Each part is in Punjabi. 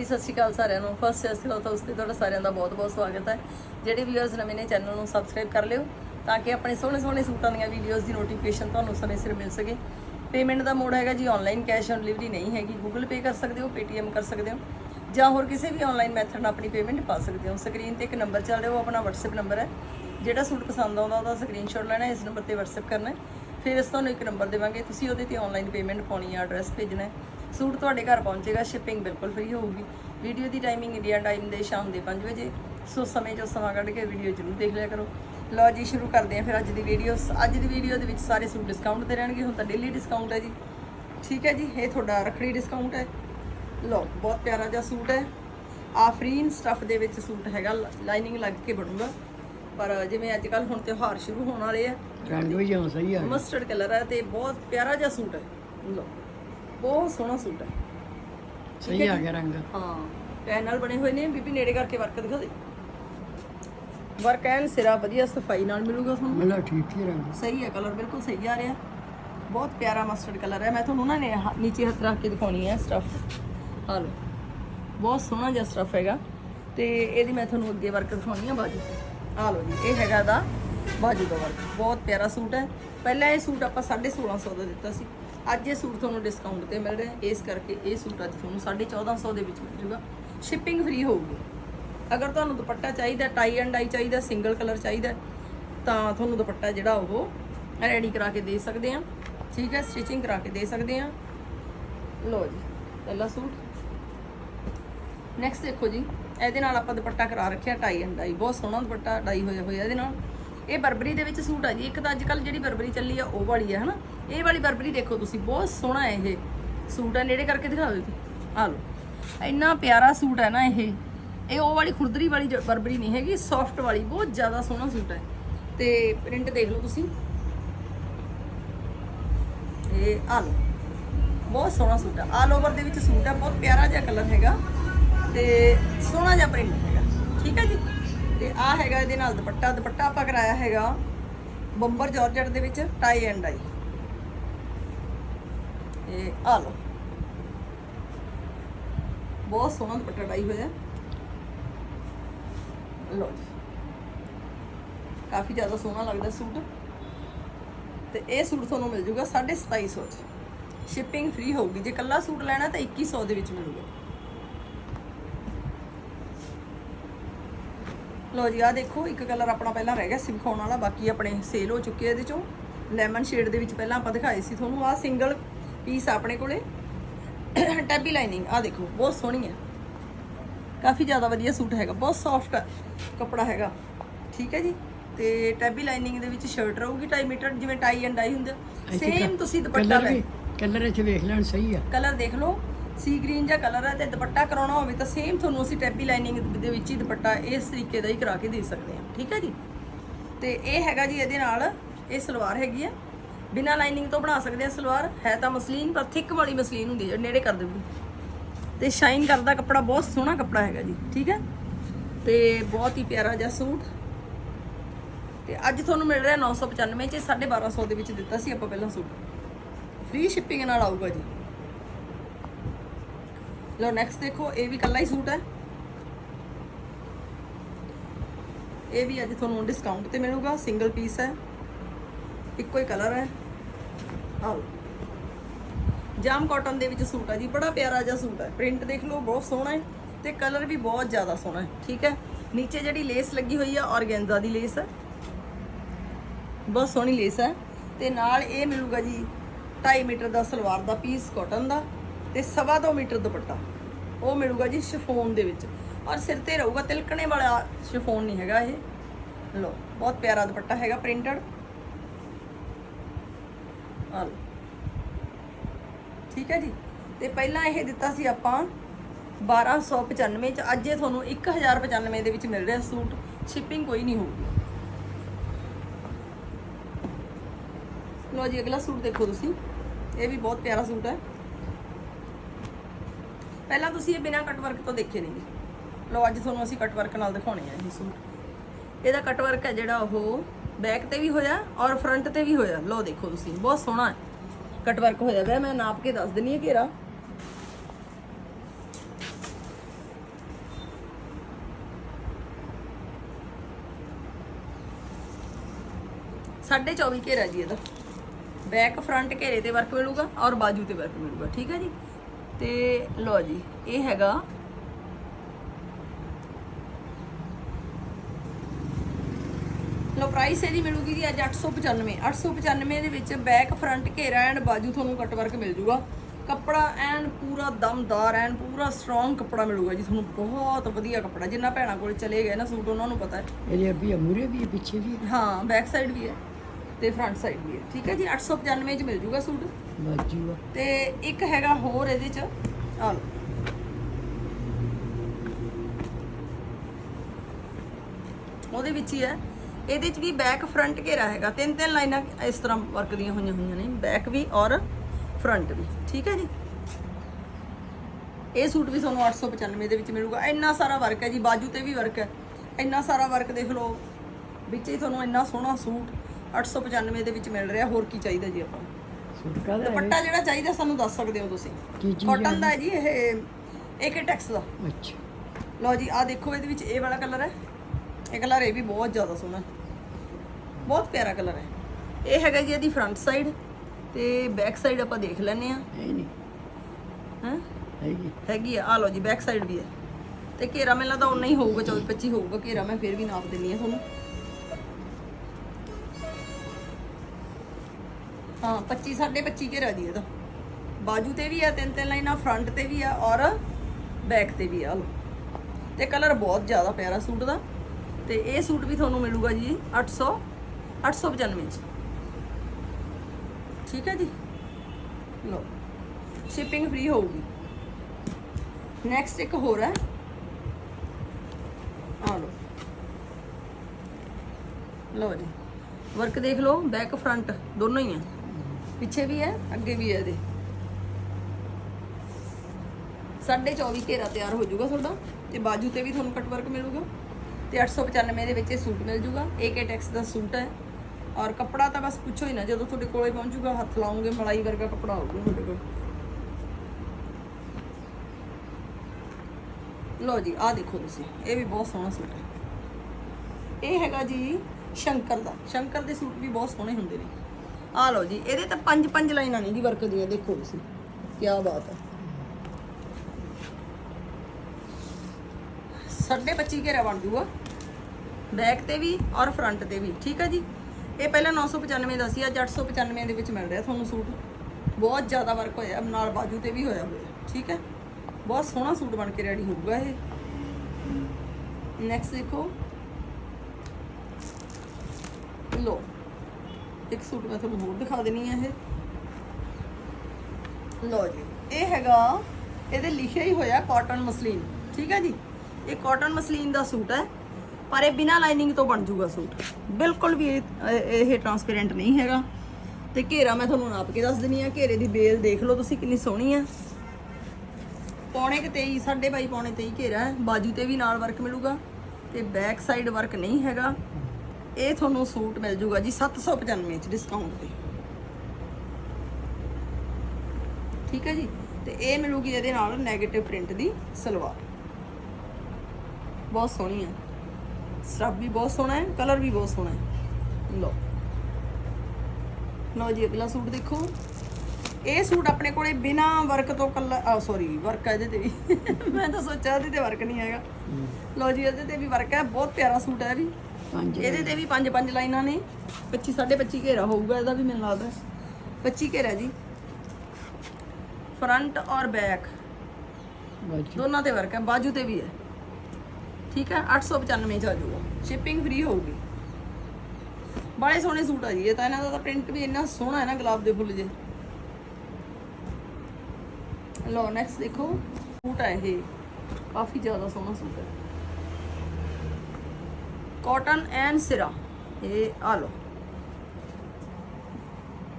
ਜੀ, ਸਤਿ ਸ਼੍ਰੀ ਅਕਾਲ ਸਾਰਿਆਂ ਨੂੰ। ਫਸਟ ਐਸ ਤੋਂ ਹਾਊਸ ਤੇ ਤੁਹਾਡਾ ਸਾਰਿਆਂ ਦਾ ਬਹੁਤ-ਬਹੁਤ ਸਵਾਗਤ ਹੈ। ਜਿਹੜੇ ਵੀਅਰਸ ਨਵੇਂ ਨੇ ਚੈਨਲ ਨੂੰ ਸਬਸਕ੍ਰਾਈਬ ਕਰ ਲਿਓ ਤਾਂ ਕਿ ਆਪਣੇ ਸੋਹਣੇ-ਸੋਹਣੇ ਸੂਟਾਂ ਦੀਆਂ ਵੀਡੀਓਜ਼ ਦੀ ਨੋਟੀਫਿਕੇਸ਼ਨ ਤੁਹਾਨੂੰ ਸਮੇਂ ਸਿਰ ਮਿਲ ਸਕੇ। ਪੇਮੈਂਟ ਦਾ ਮੋਡ ਹੈਗਾ ਜੀ ਆਨਲਾਈਨ ਕੈਸ਼ ਔਨ ਡਿਲੀਵਰੀ ਨਹੀਂ ਹੈਗੀ। ਗੂਗਲ ਪੇ ਕਰ ਸਕਦੇ ਹੋ ਪੇਟੀਐਮ ਕਰ ਸਕਦੇ ਹੋ ਜਾਂ ਹੋਰ ਕਿਸੇ ਵੀ ਆਨਲਾਈਨ ਮੈਥਡ ਨਾਲ ਆਪਣੀ ਪੇਮੈਂਟ ਪਾ ਸਕਦੇ ਹੋ। ਸਕਰੀਨ ਤੇ ਇੱਕ ਨੰਬਰ ਚੱਲ ਰਿਹਾ ਉਹ ਆਪਣਾ WhatsApp ਨੰਬਰ ਹੈ। ਜਿਹੜਾ ਸੂਟ ਪਸੰਦ ਆਉਂਦਾ ਉਹਦਾ ਸਕਰੀਨਸ਼ਾਟ ਲੈਣਾ ਇਸ ਨੰਬਰ ਤੇ WhatsApp ਕਰਨਾ ਫਿਰ ਅਸੀਂ ਤੁਹਾਨੂੰ ਇੱਕ ਨੰਬਰ ਦੇਵਾਂਗੇ। ਤੁਸੀਂ ਉਹਦੇ ਤੇ ਆਨਲਾਈਨ ਪੇਮੈਂਟ ਪਾਉਣੀ ਹੈ ਐਡਰੈਸ ਭੇਜਣਾ ਹੈ। ਸੂਟ ਤੁਹਾਡੇ ਘਰ ਪਹੁੰਚੇਗਾ ਸ਼ਿਪਿੰਗ ਬਿਲਕੁਲ ਫ੍ਰੀ ਹੋਊਗੀ। ਵੀਡੀਓ ਦੀ ਟਾਈਮਿੰਗ ਇੰਡੀਆ ਟਾਈਮ ਦੇ ਸ਼ਾਮ ਦੇ 5 ਵਜੇ। ਸੋ ਸਮੇਂ ਜੋ ਸਮਾਂ ਕੱਢ ਕੇ ਵੀਡੀਓ ਜ਼ਰੂਰ ਦੇਖ ਲਿਆ ਕਰੋ। ਲਓ ਜੀ ਸ਼ੁਰੂ ਕਰਦੇ ਹਾਂ ਫਿਰ ਅੱਜ ਦੀ ਵੀਡੀਓ ਅੱਜ ਦੀ ਵੀਡੀਓ ਦੇ ਵਿੱਚ ਸਾਰੇ ਸੂਟ ਡਿਸਕਾਊਂਟ ਤੇ ਰਹਿਣਗੇ। ਹੁਣ ਤਾਂ ਡੇਲੀ ਡਿਸਕਾਊਂਟ ਹੈ ਜੀ। ਠੀਕ ਹੈ ਜੀ ਇਹ ਤੁਹਾਡਾ ਰੱਖੜੀ ਡਿਸਕਾਊਂਟ ਹੈ। ਲਓ ਬਹੁਤ ਪਿਆਰਾ ਜਿਹਾ ਸੂਟ ਹੈ। ਆਫਰੀਨ ਸਟਫ ਦੇ ਵਿੱਚ ਸੂਟ ਹੈਗਾ ਲਾਈਨਿੰਗ ਲੱਗ ਕੇ ਬਣੂਗਾ। ਪਰ ਜਿਵੇਂ ਅੱਜ ਕੱਲ ਹੁਣ ਤਿਉਹਾਰ ਸ਼ੁਰੂ ਹੋਣ ਵਾਲੇ ਆ। ਰੰਗ ਵੀ ਜਿਉਂ ਸਹੀ ਆ। ਮਸਟਰਡ ਕਲਰ ਹੈ ਤੇ ਬਹੁਤ ਪਿਆਰਾ ਜਿਹਾ ਸੂਟ ਹੈ। ਲਓ। ਬਹੁਤ ਸੋਹਣਾ ਸੂਟ ਹੈ। ਸਹੀ ਆ ਗਿਆ ਰੰਗ। ਹਾਂ ਪੈਨ ਨਾਲ ਬਣੇ ਹੋਏ ਨੇ। ਬੀਬੀ ਨੇੜੇ ਕਰਕੇ ਵਰਕ ਦਿਖਾ ਦੇ। ਵਰਕ ਐਨ ਸਿਰਾ ਵਧੀਆ ਸਫ਼ਾਈ ਨਾਲ ਮਿਲੂਗਾ ਤੁਹਾਨੂੰ। ਮਤਲਬ ਠੀਕ ਹੀ ਰੰਗ। ਸਹੀ ਹੈ ਕਲਰ ਬਿਲਕੁਲ ਸਹੀ ਆ ਰਿਹਾ। ਬਹੁਤ ਪਿਆਰਾ ਮਸਟਰਡ ਕਲਰ ਹੈ। ਮੈਂ ਤੁਹਾਨੂੰ ਨਾ ਨੇ ਨੀਚੇ ਹੱਥ ਰੱਖ ਕੇ ਦਿਖਾਉਣੀ ਹੈ ਸਟਫ ਆ ਬਹੁਤ ਸੋਹਣਾ ਜਿਹਾ ਸਟਫ ਹੈਗਾ। ਤੇ ਇਹਦੀ ਮੈਂ ਤੁਹਾਨੂੰ ਅੱਗੇ ਵਰਕ ਦਿਖਾਉਣੀ ਹੈ ਬਾਜੂ ਆ ਲਓ ਜੀ ਇਹ ਹੈਗਾ ਦਾ ਬਾਜੂ ਦਾ ਵਰਕ ਬਹੁਤ ਪਿਆਰਾ ਸੂਟ ਹੈ। ਪਹਿਲਾਂ ਇਹ ਸੂਟ ਆਪਾਂ 1650 ਦਾ ਦਿੱਤਾ ਸੀ। ਅੱਜ ਇਹ ਸੂਟ ਤੁਹਾਨੂੰ ਡਿਸਕਾਊਂਟ ਤੇ ਮਿਲ ਰਿਹਾ ਇਸ ਕਰਕੇ ਇਹ ਸੂਟ ਅੱਜ ਤੁਹਾਨੂੰ 1450 ਦੇ ਵਿੱਚ ਮਿਲ ਜੂਗਾ। ਸ਼ਿਪਿੰਗ ਫ੍ਰੀ ਹੋਊਗੀ। ਅਗਰ ਤੁਹਾਨੂੰ ਦੁਪੱਟਾ ਚਾਹੀਦਾ ਟਾਈ ਐਂਡ ਡਾਈ ਚਾਹੀਦਾ ਸਿੰਗਲ ਕਲਰ ਚਾਹੀਦਾ, ਤਾਂ ਤੁਹਾਨੂੰ ਦੁਪੱਟਾ ਜਿਹੜਾ ਉਹ ਰੈਡੀ ਕਰਾ ਕੇ ਦੇ ਸਕਦੇ ਆ ਠੀਕ ਹੈ ਸਟਿਚਿੰਗ ਕਰਾ ਕੇ ਦੇ ਸਕਦੇ ਆ ਲੋ ਜੀ, ਪਹਿਲਾ ਸੂਟ। ਨੈਕਸਟ ਦੇਖੋ ਜੀ, ਇਹਦੇ ਨਾਲ ਆਪਾਂ ਦੁਪੱਟਾ ਕਰਾ ਰੱਖਿਆ ਟਾਈ ਐਂਡ ਡਾਈ ਬਹੁਤ ਸੋਹਣਾ ਦੁਪੱਟਾ ਡਾਈ ਹੋਇਆ ਹੋਇਆ ਇਹਦੇ ਨਾਲ। ਇਹ ਬਰਬਰੀ ਦੇ ਵਿੱਚ ਸੂਟ ਆ ਜੀ। ਇੱਕ ਤਾਂ ਅੱਜ ਕੱਲ ਜਿਹੜੀ ਬਰਬਰੀ ਚੱਲੀ ਆ, ਉਹ ਵਾਲੀ ਆ, ਹਨਾ? ਇਹ ਵਾਲੀ ਬਰਬਰੀ ਦੇਖੋ ਤੁਸੀਂ, ਬਹੁਤ ਸੋਹਣਾ ਹੈ ਇਹ ਸੂਟ ਹੈ। ਨੇੜੇ ਕਰਕੇ ਦਿਖਾ ਦਿਓ ਜੀ ਆ ਲਓ। ਇੰਨਾ ਪਿਆਰਾ ਸੂਟ ਹੈ ਨਾ ਇਹ। ਇਹ ਉਹ ਵਾਲੀ ਖੁਰਦਰੀ ਵਾਲੀ ਬਰਬਰੀ ਨਹੀਂ ਹੈਗੀ ਸੌਫਟ ਵਾਲੀ, ਬਹੁਤ ਜ਼ਿਆਦਾ ਸੋਹਣਾ ਸੂਟ ਹੈ। ਤੇ ਪ੍ਰਿੰਟ ਦੇਖ ਲਓ ਤੁਸੀਂ। ਇਹ ਆ ਲਓ। ਬਹੁਤ ਸੋਹਣਾ ਸੂਟ ਹੈ। ਆਲ ਓਵਰ ਦੇ ਵਿੱਚ ਸੂਟ ਹੈ। ਬਹੁਤ ਪਿਆਰਾ ਜਿਹਾ ਕਲਰ ਹੈਗਾ। ਤੇ ਸੋਹਣਾ ਜਿਹਾ ਪ੍ਰਿੰਟ ਹੈਗਾ। ਠੀਕ ਹੈ ਜੀ? ਤੇ ਆ ਹੈਗਾ ਇਹਦੇ ਨਾਲ ਦੁਪੱਟਾ। ਦੁਪੱਟਾ ਆਪਾਂ ਕਰਾਇਆ ਹੈਗਾ ਬੰਬਰ ਜਾਰਜਟ ਦੇ ਵਿੱਚ ਟਾਈ ਐਂਡ ਡਾਈ ਇਹ ਆ ਲਓ। ਬਹੁਤ ਸੋਹਣਾ ਦੁਪੱਟਾ ਡਾਈ ਹੋਇਆ। ਲਓ ਜੀ। ਕਾਫੀ ਜ਼ਿਆਦਾ ਸੋਹਣਾ ਲੱਗਦਾ ਸੂਟ। ਤੇ ਇਹ ਸੂਟ ਤੁਹਾਨੂੰ ਮਿਲ ਜੂਗਾ 2750 ਚ। ਸ਼ਿਪਿੰਗ ਫ੍ਰੀ ਹੋਊਗੀ। ਜੇ ਕੱਲਾ ਸੂਟ ਲੈਣਾ ਤਾਂ 2100 ਦੇ ਵਿੱਚ ਮਿਲੂਗਾ। ਲੋ ਜੀ ਆ ਦੇਖੋ, ਇੱਕ ਕਲਰ ਆਪਣਾ ਪਹਿਲਾਂ ਰਹਿ ਗਿਆ ਸਿਮਖਾਉਣ ਵਾਲਾ, ਬਾਕੀ ਆਪਣੇ ਸੇਲ ਹੋ ਚੁੱਕੇ ਇਹਦੇ ਚੋਂ। ਲੈਮਨ ਸ਼ੇਡ ਦੇ ਵਿੱਚ ਪਹਿਲਾਂ ਆਪਾਂ ਦਿਖਾਏ ਸੀ ਤੁਹਾਨੂੰ। ਆ ਸਿੰਗਲ ਪੀਸ ਆਪਣੇ ਕੋਲੇ। ਟੈਬੀ ਲਾਈਨਿੰਗ ਆ ਦੇਖੋ ਬਹੁਤ ਸੋਹਣੀ ਹੈ। ਕਾਫੀ ਜ਼ਿਆਦਾ ਵਧੀਆ ਸੂਟ ਹੈਗਾ ਬਹੁਤ ਸੌਫਟ ਕੱਪੜਾ ਹੈਗਾ। ਠੀਕ ਹੈ ਜੀ? ਤੇ ਟੈਬੀ ਲਾਈਨਿੰਗ ਦੇ ਵਿੱਚ ਸ਼ਰਟ ਰਹੂਗੀ 2.5 ਮੀਟਰ ਜਿਵੇਂ ਟਾਈ ਐਂਡ ਡਾਈ ਹੁੰਦੇ ਸੇਮ ਤੁਸੀਂ ਦੁਪੱਟਾ ਲੈ ਕਲਰ ਇੱਥੇ ਵੇਖ ਲੈਣ ਸਹੀ ਆ। ਕਲਰ ਦੇਖ ਲਓ ਸੀ ਗ੍ਰੀਨ ਜਿਹਾ ਕਲਰ ਹੈ ਤੇ ਦੁਪੱਟਾ ਕਰਾਉਣਾ ਹੋਵੇ ਤਾਂ ਸੇਮ ਤੁਹਾਨੂੰ ਅਸੀਂ ਟੈਬੀ ਲਾਈਨਿੰਗ ਦੇ ਵਿੱਚ ਹੀ ਦੁਪੱਟਾ ਇਸ ਤਰੀਕੇ ਦਾ ਹੀ ਕਰਾ ਕੇ ਦੇ ਸਕਦੇ ਹਾਂ। ਠੀਕ ਹੈ ਜੀ? ਤੇ ਇਹ ਹੈਗਾ ਜੀ ਇਹਦੇ ਨਾਲ ਇਹ ਸਲਵਾਰ ਹੈਗੀ ਹੈ ਬਿਨਾ ਲਾਈਨਿੰਗ ਤੋਂ ਬਣਾ ਸਕਦੇ ਆ ਸਲਵਾਰ, ਹੈ ਤਾਂ ਮਸਲੀਨ, ਪਰ ਥਿਕ ਵਾਲੀ ਮਸਲੀਨ ਹੁੰਦੀ ਹੈ ਨੇੜੇ ਕਰ ਦੇਊਗੀ। ਤੇ ਸ਼ਾਈਨ ਕਰਦਾ ਕੱਪੜਾ, ਬਹੁਤ ਸੋਹਣਾ ਕੱਪੜਾ ਹੈਗਾ ਜੀ, ਠੀਕ ਹੈ? ਤੇ ਬਹੁਤ ਹੀ ਪਿਆਰਾ ਜਿਹਾ ਸੂਟ। ਤੇ ਅੱਜ ਤੁਹਾਨੂੰ ਮਿਲ ਰਿਹਾ 995 ਚ 1250 ਦੇ ਵਿੱਚ ਦਿੱਤਾ ਸੀ ਆਪਾਂ ਪਹਿਲਾਂ ਸੂਟ। ਫ੍ਰੀ ਸ਼ਿਪਿੰਗ ਨਾਲ ਆਊਗਾ ਜੀ। ਲਓ ਨੈਕਸਟ ਦੇਖੋ, ਇਹ ਵੀ ਕੱਲਾ ਹੀ ਸੂਟ ਹੈ। ਇਹ ਵੀ ਅੱਜ ਤੁਹਾਨੂੰ ਡਿਸਕਾਊਂਟ ਤੇ ਮਿਲੂਗਾ ਸਿੰਗਲ ਪੀਸ ਹੈ। ਇੱਕੋ ਹੀ ਕਲਰ ਹੈ। ਆਓ। ਜਾਮ ਕਾਟਨ ਦੇ ਵਿੱਚ ਸੂਟ ਆ ਜੀ, ਬੜਾ ਪਿਆਰਾ ਜਿਹਾ ਸੂਟ ਹੈ ਪ੍ਰਿੰਟ ਦੇਖ ਲਓ, ਬਹੁਤ ਸੋਹਣਾ ਹੈ ਤੇ ਕਲਰ ਵੀ ਬਹੁਤ ਜ਼ਿਆਦਾ ਸੋਹਣਾ ਹੈ, ਠੀਕ ਹੈ? ਨੀਚੇ ਜਿਹੜੀ ਲੇਸ ਲੱਗੀ ਹੋਈ ਆ ਔਰਗੈਂਜ਼ਾ ਦੀ ਲੇਸ ਹੈ ਬਹੁਤ ਸੋਹਣੀ ਲੇਸ ਹੈ ਤੇ ਨਾਲ ਇਹ ਮਿਲੂਗਾ ਜੀ 2.5 ਮੀਟਰ ਦਾ ਸਲਵਾਰ ਦਾ ਪੀਸ ਕਾਟਨ ਦਾ ਤੇ 2.5 ਮੀਟਰ ਦੁਪੱਟਾ। ਉਹ ਮਿਲੂਗਾ ਜੀ ਸ਼ਿਫੋਨ ਦੇ ਵਿੱਚ। ਔਰ ਸਿਰ ਤੇ ਰਹੂਗਾ ਤਿਲਕਣੇ ਵਾਲਾ ਸ਼ਿਫੋਨ ਨਹੀਂ ਹੈਗਾ ਇਹ। ਲੋ ਬਹੁਤ ਪਿਆਰਾ ਦੁਪੱਟਾ ਹੈਗਾ ਪ੍ਰਿੰਟਡ ਆ ਲਓ। ਠੀਕ ਹੈ ਜੀ? ਤੇ ਪਹਿਲਾਂ ਇਹ ਦਿੱਤਾ ਸੀ ਆਪਾਂ 1295 ਚ। ਅੱਜ ਇਹ ਤੁਹਾਨੂੰ 1095 ਦੇ ਵਿੱਚ ਮਿਲ ਰਿਹਾ ਸੂਟ। ਸ਼ਿਪਿੰਗ ਕੋਈ ਨਹੀਂ ਹੋਊਗੀ। ਲੋ ਜੀ, ਅਗਲਾ ਸੂਟ ਦੇਖੋ ਤੁਸੀਂ। ਇਹ ਵੀ ਬਹੁਤ ਪਿਆਰਾ ਸੂਟ ਹੈ। ਪਹਿਲਾਂ ਤੁਸੀਂ ਇਹ ਬਿਨਾ ਕੱਟ ਵਰਕ ਤੋਂ ਦੇਖੇ ਨਹੀਂ ਲੋ ਅੱਜ ਤੁਹਾਨੂੰ ਅਸੀਂ ਕੱਟ ਵਰਕ ਨਾਲ ਦਿਖਾਉਣੇ ਆ ਇਹ ਸੂਟ। ਇਹਦਾ ਕੱਟ ਵਰਕ ਹੈ ਜਿਹੜਾ ਉਹ ਬੈਕ ਤੇ ਵੀ ਹੋਇਆ ਔਰ ਫਰੰਟ ਤੇ ਵੀ ਹੋਇਆ। ਲਓ ਦੇਖੋ ਤੁਸੀਂ, ਬਹੁਤ ਸੋਹਣਾ ਹੈ। ਕਟ ਵਰਕ ਹੋਇਆ ਪਿਆ, ਮੈਂ ਨਾਪ ਕੇ ਦੱਸ ਦਿੰਨੀ ਹੈ ਘੇਰਾ। ਸਾਢੇ 24 ਘੇਰਾ ਜੀ ਇਹਦਾ। ਬੈਕ ਫਰੰਟ ਘੇਰੇ ਤੇ ਵਰਕ ਮਿਲੂਗਾ ਔਰ ਬਾਜੂ ਤੇ ਵਰਕ ਮਿਲੂਗਾ, ਠੀਕ ਹੈ ਜੀ? ਤੇ ਲੋ ਜੀ, ਇਹ ਹੈਗਾ ਪ੍ਰਾਈਸ ਇਹਦੀ ਮਿਲੂਗੀ ਜੀ ਅੱਜ 895 895 ਦੇ ਵਿੱਚ ਬੈਕ ਫਰੰਟ ਘੇਰਾ ਐਂਡ ਬਾਜੂ ਤੁਹਾਨੂੰ ਕੱਟ ਵਰਕ ਮਿਲ ਜੂਗਾ। ਕੱਪੜਾ ਐਨ ਪੂਰਾ ਦਮਦਾਰ ਐਨ ਪੂਰਾ ਸਟਰੋਂਗ ਕੱਪੜਾ ਮਿਲੂਗਾ ਜੀ ਤੁਹਾਨੂੰ ਬਹੁਤ ਵਧੀਆ ਕੱਪੜਾ ਜਿੰਨਾ ਭੈਣਾਂ ਕੋਲ ਚਲੇ ਗਏ ਨਾ ਸੂਟ ਉਹਨਾਂ ਨੂੰ ਪਤਾ ਹੈ। ਇਹਦੇ ਅੱਗੇ ਮੂਰੇ ਵੀ ਹੈ ਪਿੱਛੇ ਵੀ ਹੈ। ਹਾਂ ਬੈਕ ਸਾਈਡ ਵੀ ਹੈ ਤੇ ਫਰੰਟ ਸਾਈਡ ਵੀ ਹੈ। ਠੀਕ ਹੈ ਜੀ 895 ਚ ਮਿਲ ਜੂਗਾ ਸੂਟ। ਬਾਜੂ ਆ ਤੇ ਇੱਕ ਹੈਗਾ ਹੋਰ ਇਹਦੇ ਚ ਆ ਲਓ। ਉਹਦੇ ਵਿੱਚ ਹੀ ਹੈ। ਇਹਦੇ ਚ ਵੀ ਬੈਕ ਫਰੰਟ ਘੇਰਾ ਹੈਗਾ। ਤਿੰਨ ਤਿੰਨ ਲਾਈਨਾਂ ਇਸ ਤਰ੍ਹਾਂ ਵਰਕ ਦੀਆਂ ਹੋਈਆਂ ਹੋਈਆਂ ਨੇ ਬੈਕ ਵੀ ਔਰ ਫਰੰਟ ਵੀ ਠੀਕ ਹੈ ਜੀ? ਇਹ ਸੂਟ ਵੀ ਤੁਹਾਨੂੰ 895 ਦੇ ਵਿੱਚ ਮਿਲੂਗਾ। ਇੰਨਾ ਸਾਰਾ ਵਰਕ ਹੈ ਜੀ ਬਾਜੂ ਤੇ ਵੀ ਵਰਕ ਹੈ। ਇੰਨਾ ਸਾਰਾ ਵਰਕ ਦੇਖ ਲਓ। ਵਿੱਚ ਹੀ ਤੁਹਾਨੂੰ ਇੰਨਾ ਸੋਹਣਾ ਸੂਟ 895 ਦੇ ਵਿੱਚ ਮਿਲ ਰਿਹਾ। ਹੋਰ ਕੀ ਚਾਹੀਦਾ ਜੀ ਆਪਾਂ ਦੁਪੱਟਾ ਜਿਹੜਾ ਚਾਹੀਦਾ ਸਾਨੂੰ ਦੱਸ ਸਕਦੇ ਹੋ ਤੁਸੀਂ। ਕਾਟਨ ਦਾ ਜੀ ਇਹ ਏਕੇ ਟੈਕਸ ਦਾ। ਅੱਛਾ। ਲਓ ਜੀ ਆ ਦੇਖੋ ਇਹਦੇ ਵਿੱਚ ਇਹ ਵਾਲਾ ਕਲਰ ਹੈ। ਇਹ ਕਲਰ ਇਹ ਵੀ ਬਹੁਤ ਜ਼ਿਆਦਾ ਸੋਹਣਾ ਹੈ। ਬਹੁਤ ਪਿਆਰਾ ਕਲਰ ਹੈ। ਇਹ ਹੈਗਾ ਜੀ ਇਹਦੀ ਫਰੰਟ ਸਾਈਡ ਤੇ ਬੈਕ ਸਾਈਡ ਆਪਾਂ ਦੇਖ ਲੈਨੇ ਆ ਹੈ ਨਹੀਂ। ਹੈ? ਹੈਗੀ ਹੈਗੀ ਆ। ਲਓ ਜੀ ਬੈਕ ਸਾਈਡ ਵੀ ਹੈ। ਤੇ ਘੇਰਾ ਮੈਨੂੰ ਲੱਗਦਾ ਉਨਾ ਹੀ ਹੋਊਗਾ 24 25 ਹੋਊਗਾ ਘੇਰਾ ਮੈਂ ਫਿਰ ਵੀ ਨਾਪ ਦਿੰਨੀ ਆ ਤੁਹਾਨੂੰ। ਹਾਂ 25 25 ਘੇਰਾ ਜੀ ਇਹਦਾ ਬਾਜੂ ਤੇ ਵੀ ਆ ਤਿੰਨ ਤਿੰਨ ਲਾਈਨਾਂ ਫਰੰਟ ਤੇ ਵੀ ਆ ਔਰ ਬੈਕ ਤੇ ਵੀ ਆ। ਲਓ। ਤੇ ਕਲਰ ਬਹੁਤ ਜ਼ਿਆਦਾ ਪਿਆਰਾ ਸੂਟ ਦਾ। ਤੇ ਇਹ ਸੂਟ ਵੀ ਤੁਹਾਨੂੰ ਮਿਲੂਗਾ ਜੀ 800 895 ਚ। ਠੀਕ ਹੈ ਜੀ? ਲਓ ਸ਼ਿਪਿੰਗ ਫ੍ਰੀ ਹੋਊਗੀ। ਨੈਕਸਟ ਇੱਕ ਹੋਰ ਹੈ। ਆ ਲਓ। ਲਓ ਜੀ। ਵਰਕ ਦੇਖ ਲਓ ਬੈਕ ਫਰੰਟ ਦੋਨੋਂ ਹੀ ਆ। ਪਿੱਛੇ ਵੀ ਹੈ, ਅੱਗੇ ਵੀ ਹੈ ਇਹਦੇ। ਸਾਢੇ 24 ਘੇਰਾ ਤਿਆਰ ਹੋ ਜਾਊਗਾ ਤੁਹਾਡਾ, ਤੇ ਬਾਜੂ ਤੇ ਵੀ ਤੁਹਾਨੂੰ ਕੱਟ ਵਰਕ ਮਿਲੂਗਾ। ਤੇ 895 ਦੇ ਵਿੱਚ ਇਹ ਸੂਟ ਮਿਲ ਜੂਗਾ ਏਕੇ ਟੈਕਸ ਦਾ ਸੂਟ ਹੈ। ਔਰ ਕੱਪੜਾ ਤਾਂ ਬਸ ਪੁੱਛੋ ਹੀ ਨਾ, ਜਦੋਂ ਤੁਹਾਡੇ ਕੋਲੇ ਪਹੁੰਚੂਗਾ ਹੱਥ ਲਾਉਂਗੇ, ਮਲਾਈ ਵਰਗਾ ਕੱਪੜਾ ਹੋਊਗਾ ਤੁਹਾਡੇ ਕੋਲ। ਲਓ ਜੀ, ਆਹ ਦੇਖੋ ਤੁਸੀਂ, ਇਹ ਵੀ ਬਹੁਤ ਸੋਹਣਾ ਸੂਟ ਹੈ। ਇਹ ਹੈਗਾ ਜੀ ਸ਼ੰਕਰ ਦਾ, ਸ਼ੰਕਰ ਦੇ ਸੂਟ ਵੀ ਬਹੁਤ ਸੋਹਣੇ ਹੁੰਦੇ ਨੇ। ਆਹ ਲਓ ਜੀ, ਇਹਦੇ ਤਾਂ ਪੰਜ ਪੰਜ ਲਾਈਨਾਂ ਨੇ ਜੀ ਵਰਕ ਦੀਆਂ, ਦੇਖੋ ਤੁਸੀਂ ਕੀ ਬਾਤ ਹੈ। ਸਾਢੇ 25 ਘੇਰਾ ਬਣ ਜੂਗਾ, ਬੈਕ ਤੇ ਵੀ ਔਰ ਫਰੰਟ ਤੇ ਵੀ, ਠੀਕ ਹੈ ਜੀ? ਇਹ ਪਹਿਲਾਂ 995 ਦਾ ਸੀ, ਅੱਜ 895 ਦੇ ਵਿੱਚ ਮਿਲ ਰਿਹਾ ਤੁਹਾਨੂੰ ਸੂਟ। ਬਹੁਤ ਜ਼ਿਆਦਾ ਵਰਕ ਹੋਇਆ, ਨਾਲ ਬਾਜੂ ਤੇ ਵੀ ਹੋਇਆ ਹੋਇਆ, ਠੀਕ ਹੈ? ਬਹੁਤ ਸੋਹਣਾ ਸੂਟ ਬਣ ਕੇ ਰੈਡੀ ਹੋਊਗਾ ਇਹ। ਨੈਕਸਟ ਦੇਖੋ। ਲੋ ਇੱਕ ਸੂਟ ਮੈਂ ਤੁਹਾਨੂੰ ਹੋਰ ਦਿਖਾ ਦੇਣੀ ਹੈ ਇਹ। ਲੋ ਜੀ, ਇਹ ਹੈਗਾ, ਇਹਦੇ ਲਿਖਿਆ ਹੀ ਹੋਇਆ ਕਾਟਨ ਮਸਲੀਨ ਠੀਕ ਹੈ ਜੀ? ਇਹ ਕਾਟਨ ਮਸਲੀਨ ਦਾ ਸੂਟ ਹੈ। ਪਰ ਇਹ ਬਿਨਾ ਲਾਈਨਿੰਗ ਤੋਂ ਬਣ ਜੂਗਾ ਸੂਟ। ਬਿਲਕੁਲ ਵੀ ਇਹ ਇਹ ਟਰਾਂਸਪੇਰੈਂਟ ਨਹੀਂ ਹੈਗਾ। ਤੇ ਘੇਰਾ ਮੈਂ ਤੁਹਾਨੂੰ ਨਾਪ ਕੇ ਦੱਸ ਦਿੰਨੀ ਆ ਘੇਰੇ ਦੀ ਬੇਲ ਦੇਖ ਲਓ ਤੁਸੀਂ ਕਿੰਨੀ ਸੋਹਣੀ ਆ। ਪੌਣੇ ਕਿ 23 ਸਾਢੇ ਬਾਈ ਪੌਣੇ 23 ਘੇਰਾ ਹੈ। ਬਾਜੂ ਤੇ ਵੀ ਨਾਲ ਵਰਕ ਮਿਲੂਗਾ ਤੇ ਬੈਕ ਸਾਈਡ ਵਰਕ ਨਹੀਂ ਹੈਗਾ। ਇਹ ਤੁਹਾਨੂੰ ਸੂਟ ਮਿਲ ਜੂਗਾ ਜੀ 795 ਚ ਡਿਸਕਾਊਂਟ ਤੇ। ਠੀਕ ਹੈ ਜੀ? ਤੇ ਇਹ ਮਿਲੂਗੀ ਇਹਦੇ ਨਾਲ 네ਗੇਟਿਵ ਪ੍ਰਿੰਟ ਦੀ ਸਲਵਾਰ। ਬਹੁਤ ਸੋਹਣੀ ਹੈ ਸਟਫ ਵੀ ਬਹੁਤ ਸੋਹਣਾ ਹੈ ਕਲਰ ਵੀ ਬਹੁਤ ਸੋਹਣਾ ਹੈ। ਲਓ। ਲਓ ਜੀ ਅਗਲਾ ਸੂਟ ਦੇਖੋ। ਇਹ ਸੂਟ ਆਪਣੇ ਕੋਲੇ ਬਿਨਾ ਵਰਕ ਤੋਂ ਕੱਲਾ ਸੌਰੀ ਵਰਕ ਹੈ ਇਹਦੇ ਤੇ ਵੀ। ਮੈਂ ਤਾਂ ਸੋਚਿਆ ਇਹਦੇ ਤੇ ਵਰਕ ਨਹੀਂ ਹੈਗਾ। ਲਓ ਜੀ ਇਹਦੇ ਤੇ ਵੀ ਵਰਕ ਹੈ ਬਹੁਤ ਪਿਆਰਾ ਸੂਟ ਹੈ ਵੀ। ਇਹਦੇ ਤੇ ਵੀ ਪੰਜ ਪੰਜ ਲਾਈਨਾਂ ਨੇ। 25 25 ਘੇਰਾ ਹੋਊਗਾ ਇਹਦਾ ਵੀ ਮੈਨੂੰ ਲੱਗਦਾ। 25 ਘੇਰਾ ਜੀ। ਫਰੰਟ ਔਰ ਬੈਕ ਦੋਨਾਂ ਤੇ ਵਰਕ ਹੈ ਬਾਜੂ ਤੇ ਵੀ ਹੈ। ਠੀਕ ਹੈ 895 ਚ ਆ ਜਾਊਗਾ ਸ਼ਿਪਿੰਗ ਫ੍ਰੀ ਹੋਊਗੀ ਬੜੇ ਸੋਹਣੇ ਸੂਟ ਆ ਜੀ ਇਹ ਤਾਂ ਇਹਨਾਂ ਦਾ ਤਾਂ ਪ੍ਰਿੰਟ ਵੀ ਇੰਨਾ ਸੋਹਣਾ ਹੈ ਨਾ ਗੁਲਾਬ ਦੇ ਫੁੱਲ ਜੇ ਲੋ ਨੈਕਸਟ ਦੇਖੋ ਸੂਟ ਹੈ ਇਹ ਕਾਫੀ ਜ਼ਿਆਦਾ ਸੋਹਣਾ ਸੂਟ ਹੈ ਕਾਟਨ ਐਂਡ ਸਿਰਾ ਇਹ ਆ ਲੋ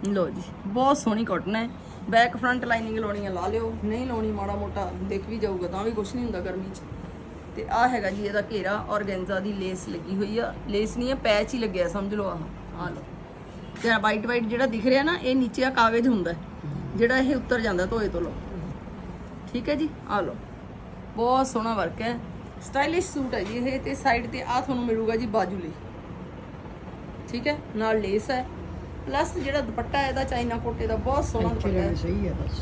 ਲੋ ਜੀ ਬਹੁਤ ਸੋਹਣੀ ਕਾਟਨ ਹੈ ਬੈਕ ਫਰੰਟ ਲਾਈਨਿੰਗ ਲਾਉਣੀ ਹੈ ਲਾ ਲਿਓ ਨਹੀਂ ਲਾਉਣੀ ਮਾੜਾ ਮੋਟਾ ਦਿਖ ਵੀ ਜਾਊਗਾ ਤਾਂ ਵੀ ਕੁਝ ਨਹੀਂ ਹੁੰਦਾ ਗਰਮੀ 'ਚ ਤੇ ਆ ਹੈਗਾ ਜੀ ਇਹਦਾ ਘੇਰਾ ਔਰਗੈਂਜ਼ਾ ਦੀ ਲੇਸ ਲੱਗੀ ਹੋਈ ਆ। ਲੇਸ ਨਹੀਂ ਹੈ ਪੈਚ ਹੀ ਲੱਗਿਆ ਸਮਝ ਲਓ ਆਹ ਆ ਲਓ। ਜਿਹੜਾ ਵਾਈਟ ਵਾਈਟ ਜਿਹੜਾ ਦਿਖ ਰਿਹਾ ਨਾ ਇਹ ਨੀਚੇ ਆ ਕਾਗਜ਼ ਹੁੰਦਾ। ਜਿਹੜਾ ਇਹ ਉੱਤਰ ਜਾਂਦਾ ਧੋਏ ਤੋਂ ਲਓ। ਠੀਕ ਹੈ ਜੀ? ਆ ਲਓ। ਬਹੁਤ ਸੋਹਣਾ ਵਰਕ ਹੈ। ਸਟਾਈਲਿਸ਼ ਸੂਟ ਹੈ ਜੀ ਇਹ ਤੇ ਸਾਈਡ ਤੇ ਆ ਤੁਹਾਨੂੰ ਮਿਲੂਗਾ ਜੀ ਬਾਜੂ ਲਈ। ਠੀਕ ਹੈ? ਨਾਲ ਲੇਸ ਹੈ। ਪਲੱਸ ਜਿਹੜਾ ਦੁਪੱਟਾ ਇਹਦਾ ਚਾਈਨਾ ਕੋਟੇ ਦਾ ਬਹੁਤ ਸੋਹਣਾ ਦੁਪੱਟਾ ਹੈ। ਸਹੀ ਹੈ ਬਸ।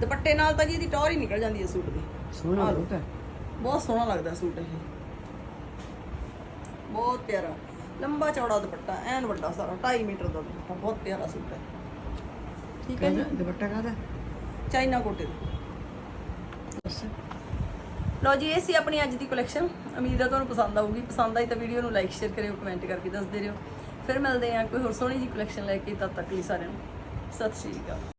ਦੁਪੱਟੇ ਨਾਲ ਤਾਂ ਜੀ ਇਹਦੀ ਟੌਰ ਹੀ ਨਿਕਲ ਜਾਂਦੀ ਹੈ ਸੂਟ ਦੀ। ਸੋਹਣਾ ਲਓ। ਬਹੁਤ ਸੋਹਣਾ ਲੱਗਦਾ ਸੂਟ ਇਹ। ਬਹੁਤ ਪਿਆਰਾ। ਲੰਬਾ ਚੌੜਾ ਦੁਪੱਟਾ ਐਨ ਵੱਡਾ ਸਾਰਾ 2.5 ਮੀਟਰ ਦਾ ਦੁਪੱਟਾ ਬਹੁਤ ਪਿਆਰਾ ਸੂਟ ਹੈ। ਠੀਕ ਹੈ ਜੀ? ਦੁਪੱਟਾ ਕਾਹਦਾ? ਚਾਈਨਾ ਕੋਟੇ ਦਾ ਲਓ ਜੀ ਇਹ ਸੀ ਆਪਣੀ ਅੱਜ ਦੀ ਕਲੈਕਸ਼ਨ ਉਮੀਦ ਹੈ ਤੁਹਾਨੂੰ ਪਸੰਦ ਆਊਗੀ। ਪਸੰਦ ਆਈ ਤਾਂ ਵੀਡੀਓ ਨੂੰ ਲਾਈਕ ਸ਼ੇਅਰ ਕਰਿਓ ਕਮੈਂਟ ਕਰਕੇ ਦੱਸਦੇ ਰਹੋ। ਫਿਰ ਮਿਲਦੇ ਹਾਂ ਕੋਈ ਹੋਰ ਸੋਹਣੀ ਜੀ ਕਲੈਕਸ਼ਨ ਲੈ ਕੇ। ਤਦ ਤੱਕ ਲਈ ਸਾਰਿਆਂ ਨੂੰ। ਸਤਿ ਸ਼੍ਰੀ ਅਕਾਲ।